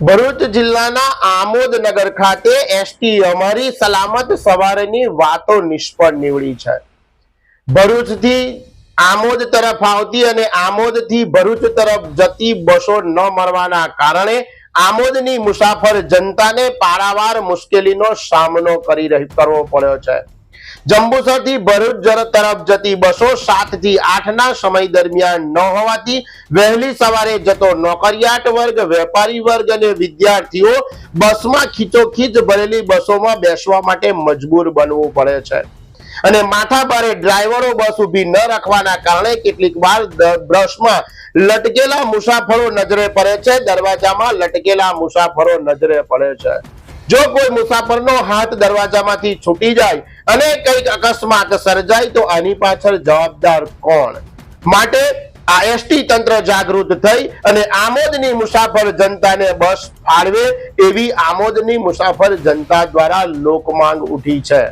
ભરૂચ જિલ્લાના આમોદ નગર ખાતે એસટી અમારી સલામત સવારની વાતો નિષ્ફળ નીવડી છે. ભરૂચથી આમોદ તરફ આવતી અને આમોદથી ભરૂચ તરફ જતી બસો ન મળવાના કારણે આમોદની મુસાફર જનતાને પારાવાર મુશ્કેલીનો સામનો કરી કરવો પડ્યો છે. જંબુસરથી ભરૂચ તરફ જતી બસો સાતથી આઠ ના સમય દરમિયાન ન હોવાથી વહેલી સવારે જતો નોકરિયાત વર્ગ, વેપારી વર્ગ અને વિદ્યાર્થીઓ બસમાં ખીચોખીચ ભરેલી બસોમાં બેસવા માટે મજબૂર બનવું પડે છે. અને માથા ભારે ડ્રાઈવરો બસ ઊભી ન રાખવાના કારણે કેટલીક વાર બ્રશમાં લટકેલા મુસાફરો નજરે પડે છે. દરવાજામાં લટકેલા મુસાફરો નજરે પડે છે. જો કોઈ મુસાફરનો હાથ દરવાજામાંથી છૂટી જાય અને કંઈક અકસ્માત સર્જાય, તો આની પાછળ જવાબદાર કોણ? માટે આ એસટી તંત્ર જાગૃત થઈ અને આમોદની મુસાફર જનતાને બસ ફાળવે એવી આમોદની મુસાફર જનતા દ્વારા લોકમાંગ ઉઠી છે.